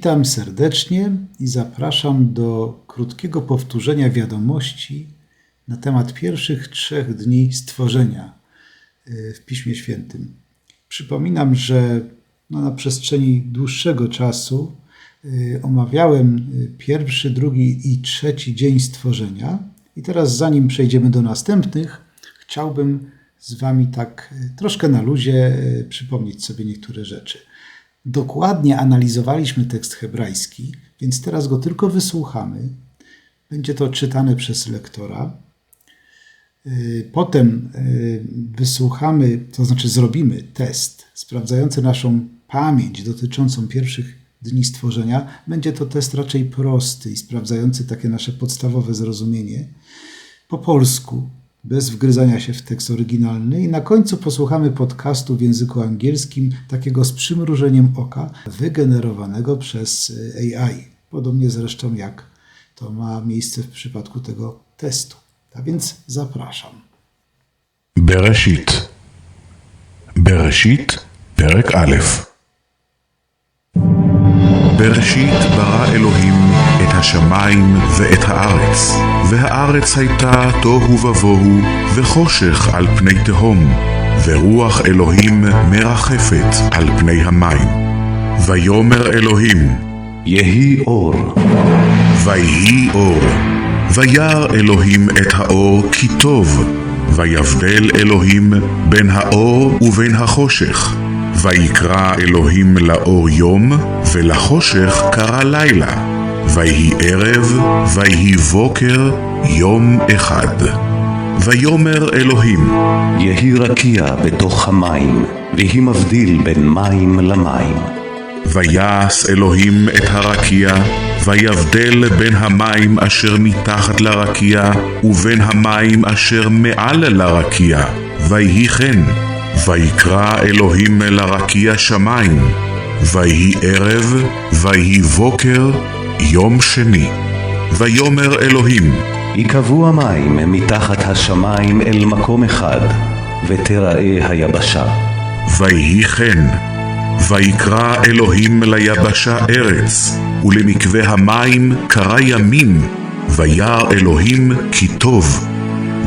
Witam serdecznie i zapraszam do krótkiego powtórzenia wiadomości na temat pierwszych trzech dni stworzenia y, w Piśmie Świętym. Przypominam, że no, na przestrzeni dłuższego czasu y, omawiałem y, pierwszy, drugi i trzeci dzień stworzenia. I teraz, zanim przejdziemy do następnych, chciałbym z Wami tak troszkę na luzie przypomnieć sobie niektóre rzeczy. Dokładnie analizowaliśmy tekst hebrajski, więc teraz go tylko wysłuchamy. Będzie to czytane przez lektora. Y, potem y, wysłuchamy, to znaczy zrobimy test sprawdzający naszą pamięć dotyczącą pierwszych dni stworzenia. Będzie to test raczej prosty i sprawdzający takie nasze podstawowe zrozumienie po polsku, bez wgryzania się w tekst oryginalny i na końcu posłuchamy podcastu w języku angielskim, takiego z przymrużeniem oka, wygenerowanego przez e, AI. Podobnie zresztą jak to ma miejsce w przypadku tego testu. A więc zapraszam. Bereshit. Bereshit, perek Alef. בראשית ברא אלוהים את השמיים ואת הארץ, והארץ הייתה תוהו ובוהו, וחושך על פני תהום, ורוח אלוהים מרחפת על פני המים. ויאמר אלוהים, יהי אור, ויהי אור. וירא אלוהים את האור כי טוב, ויבדל אלוהים בין האור ובין החושך. ויקרא אלוהים לאור יום, ולחושך קרא לילה. ויהי ערב, ויהי בוקר, יום אחד. ויאמר אלוהים, יהי רקיע בתוך המים, ויהי מבדיל בין מים למים. ויעש אלוהים את הרקיע, ויבדל בין המים אשר מתחת לרקיע, ובין המים אשר מעל לרקיע, ויהי כן. ויקרא אלוהים לרקיע שמיים, ויהי ערב, ויהי בוקר, יום שני. ויאמר אלוהים, ייקבעו המים מתחת השמיים אל מקום אחד, ותראה היבשה. ויהי כן. ויקרא אלוהים ליבשה ארץ, ולמקווה המים קרא ימים, וירא אלוהים כי טוב.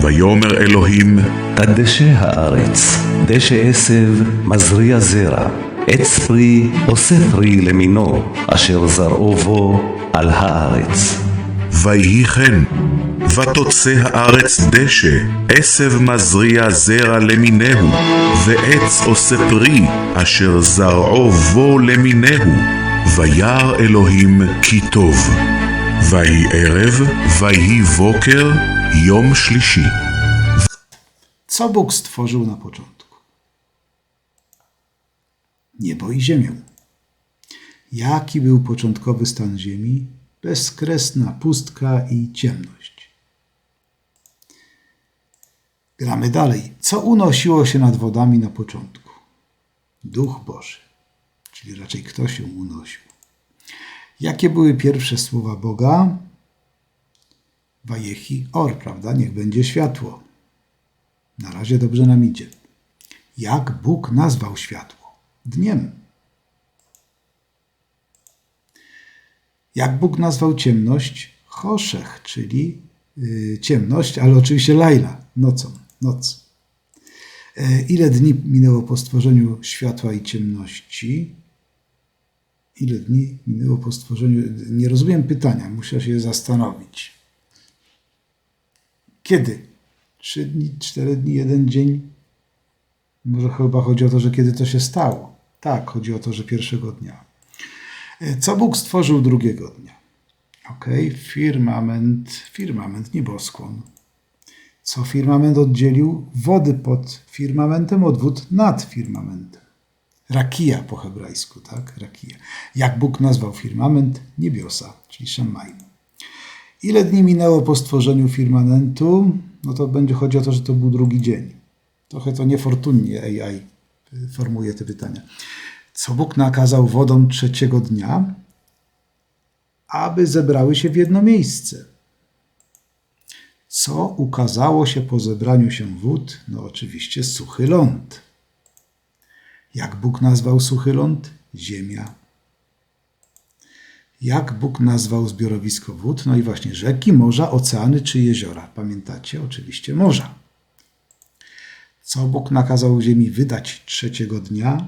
ויאמר אלוהים, תדשא הארץ, דשא עשב, מזריע זרע, עץ פרי עושה פרי למינו, אשר זרעו בו על הארץ. ויהי כן. ותוצא הארץ דשא, עשב מזריע זרע למינהו, ועץ עושה פרי, אשר זרעו בו למינהו. וירא אלוהים כי טוב. ויהי ערב, ויהי בוקר, יום שלישי. Co Bóg stworzył na początku? Niebo i ziemię. Jaki był początkowy stan ziemi? Bezkresna pustka i ciemność. Gramy dalej. Co unosiło się nad wodami na początku? Duch Boży, czyli raczej kto się unosił. Jakie były pierwsze słowa Boga? Wajechi or, prawda? Niech będzie światło. Na razie dobrze nam idzie. Jak Bóg nazwał światło? Dniem. Jak Bóg nazwał ciemność? Choszech, czyli yy, ciemność, ale oczywiście lajla, nocą, noc. E, ile dni minęło po stworzeniu światła i ciemności? Ile dni minęło po stworzeniu? Nie rozumiem pytania, muszę się zastanowić. Kiedy? Trzy dni, cztery dni, jeden dzień? Może chyba chodzi o to, że kiedy to się stało. Tak, chodzi o to, że pierwszego dnia. E, Co Bóg stworzył drugiego dnia? Ok, firmament, firmament, nieboskłon. Co firmament oddzielił? Wody pod firmamentem od wód nad firmamentem. Rakia po hebrajsku, tak? Rakia. Jak Bóg nazwał firmament? Niebiosa, czyli Szemaim. Ile dni minęło po stworzeniu firmamentu? No to będzie chodzi o to, że to był drugi dzień. Trochę to niefortunnie AI formuje te pytania. Co Bóg nakazał wodom trzeciego dnia? Aby zebrały się w jedno miejsce. Co ukazało się po zebraniu się wód? No oczywiście suchy ląd. Jak Bóg nazwał suchy ląd? Ziemia. Jak Bóg nazwał zbiorowisko wód? No i właśnie rzeki, morza, oceany czy jeziora. Pamiętacie? Oczywiście morza. Co Bóg nakazał ziemi wydać trzeciego dnia?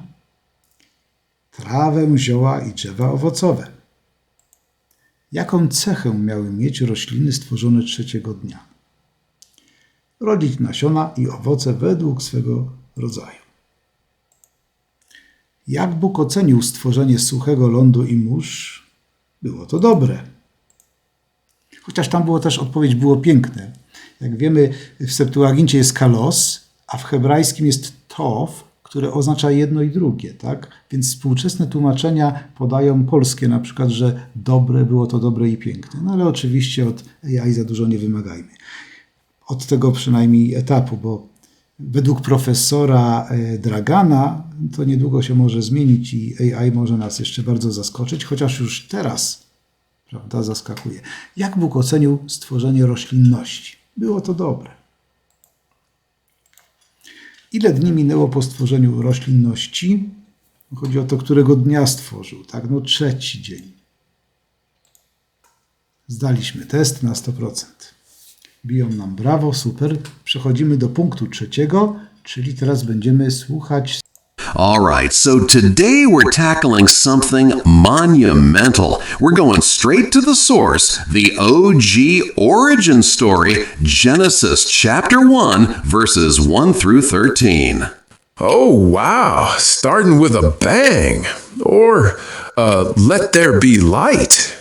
Trawę, zioła i drzewa owocowe. Jaką cechę miały mieć rośliny stworzone trzeciego dnia? Rodzić nasiona i owoce według swego rodzaju. Jak Bóg ocenił stworzenie suchego lądu i mórz? Było to dobre. Chociaż tam było też odpowiedź było piękne. Jak wiemy, w Septuagincie jest kalos, a w hebrajskim jest tow, które oznacza jedno i drugie, tak? Więc współczesne tłumaczenia podają polskie na przykład, że dobre było to dobre i piękne. No ale oczywiście od AI za dużo nie wymagajmy. Od tego przynajmniej etapu, bo według profesora e, Dragana to niedługo się może zmienić i AI może nas jeszcze bardzo zaskoczyć, chociaż już teraz prawda, zaskakuje. Jak Bóg ocenił stworzenie roślinności? Było to dobre. Ile dni minęło po stworzeniu roślinności? Chodzi o to, którego dnia stworzył, tak? No trzeci dzień. Zdaliśmy test na 100%. Biją nam brawo, super. Przechodzimy do punktu trzeciego, czyli teraz będziemy słuchać All right, so today we're tackling something monumental. We're going straight to the source, the OG origin story, Genesis chapter 1, verses 1 through 13. Oh, wow. Starting with a bang. Or, uh, let there be light.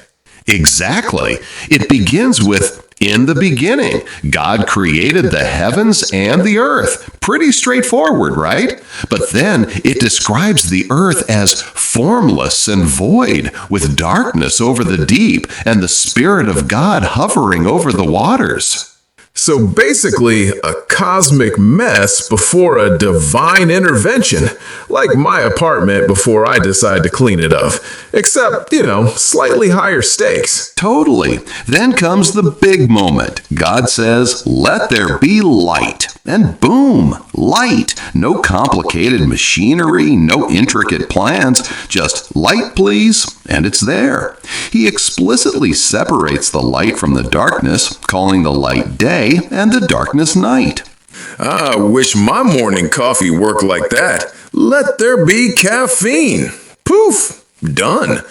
Exactly. It begins with in the beginning, God created the heavens and the earth. Pretty straightforward, right? But then it describes the earth as formless and void, with darkness over the deep and the Spirit of God hovering over the waters. So basically, a cosmic mess before a divine intervention, like my apartment before I decide to clean it up. Except, you know, slightly higher stakes. Totally. Then comes the big moment. God says, Let there be light. And boom, light. No complicated machinery, no intricate plans, just light, please, and it's there. He explicitly separates the light from the darkness, calling the light day and the darkness night. Ah, I wish my morning coffee worked like that. Let there be caffeine. Poof, done.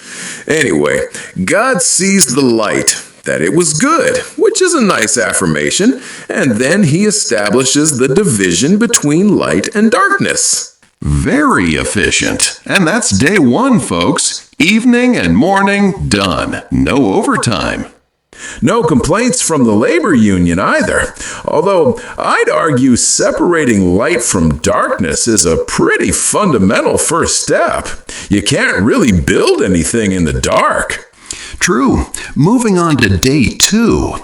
Anyway, God sees the light, that it was good, which is a nice affirmation, and then he establishes the division between light and darkness. Very efficient. And that's day one, folks. Evening and morning done. No overtime. No complaints from the labor union either. Although I'd argue separating light from darkness is a pretty fundamental first step. You can't really build anything in the dark. True. Moving on to day two,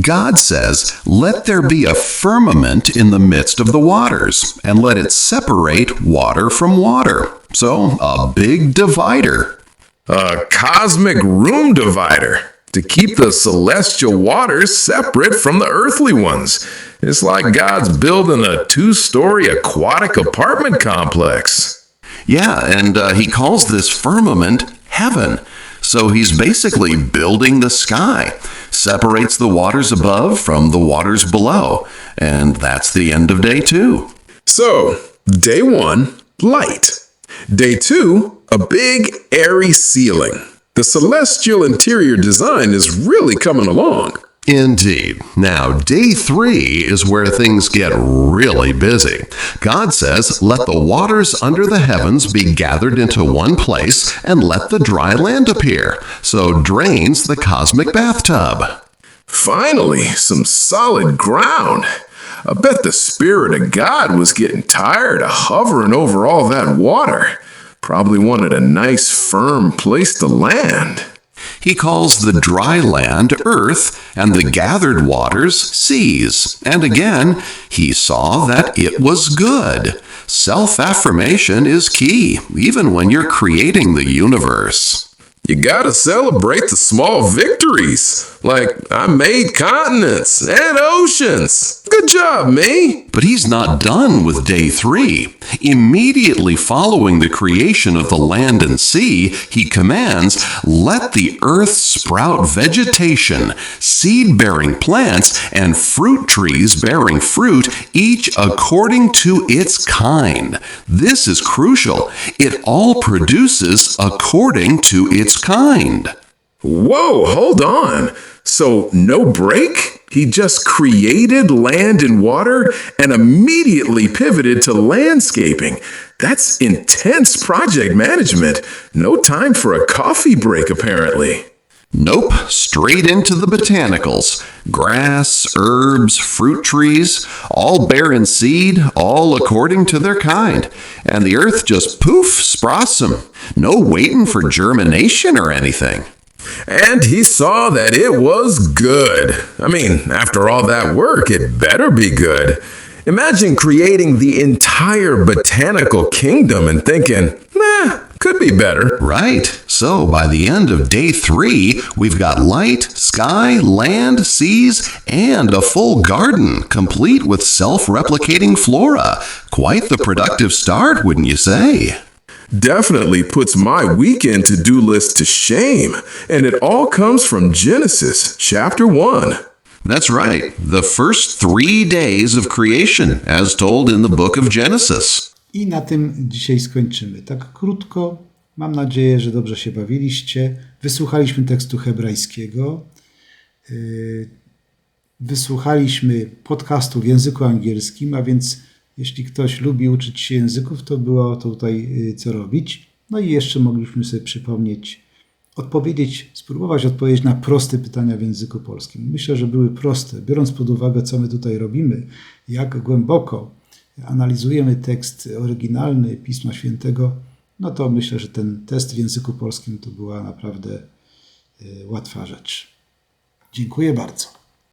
God says, Let there be a firmament in the midst of the waters, and let it separate water from water. So, a big divider. A cosmic room divider to keep the celestial waters separate from the earthly ones. It's like God's building a two story aquatic apartment complex. Yeah, and uh, he calls this firmament heaven. So he's basically building the sky, separates the waters above from the waters below. And that's the end of day two. So, day one, light. Day two, a big airy ceiling. The celestial interior design is really coming along. Indeed. Now, day three is where things get really busy. God says, Let the waters under the heavens be gathered into one place, and let the dry land appear. So drains the cosmic bathtub. Finally, some solid ground. I bet the Spirit of God was getting tired of hovering over all that water. Probably wanted a nice, firm place to land. He calls the dry land earth, and the gathered waters seas. And again, he saw that it was good. Self affirmation is key, even when you're creating the universe. You gotta celebrate the small victories. Like, I made continents and oceans. Good job, me. But he's not done with day three. Immediately following the creation of the land and sea, he commands, Let the earth sprout vegetation, seed bearing plants, and fruit trees bearing fruit, each according to its kind. This is crucial. It all produces according to its kind. Whoa, hold on. So, no break? He just created land and water and immediately pivoted to landscaping. That's intense project management. No time for a coffee break, apparently. Nope, straight into the botanicals. Grass, herbs, fruit trees, all bearing seed, all according to their kind. And the earth just poof, sprouts 'em. No waiting for germination or anything. And he saw that it was good. I mean, after all that work, it better be good. Imagine creating the entire botanical kingdom and thinking, could be better. Right. So by the end of day three, we've got light, sky, land, seas, and a full garden, complete with self replicating flora. Quite the productive start, wouldn't you say? Definitely puts my weekend to do list to shame. And it all comes from Genesis chapter 1. That's right, the first three days of creation, as told in the book of Genesis. I na tym dzisiaj skończymy. Tak krótko. Mam nadzieję, że dobrze się bawiliście. Wysłuchaliśmy tekstu hebrajskiego. Yy, Wysłuchaliśmy podcastu w języku angielskim, a więc jeśli ktoś lubi uczyć się języków, to było tutaj yy, co robić. No i jeszcze mogliśmy sobie przypomnieć, odpowiedzieć, spróbować odpowiedzieć na proste pytania w języku polskim. Myślę, że były proste, biorąc pod uwagę, co my tutaj robimy, jak głęboko analizujemy tekst oryginalny Pisma Świętego, no to myślę, że ten test w języku polskim to była naprawdę y, łatwa rzecz. Dziękuję bardzo.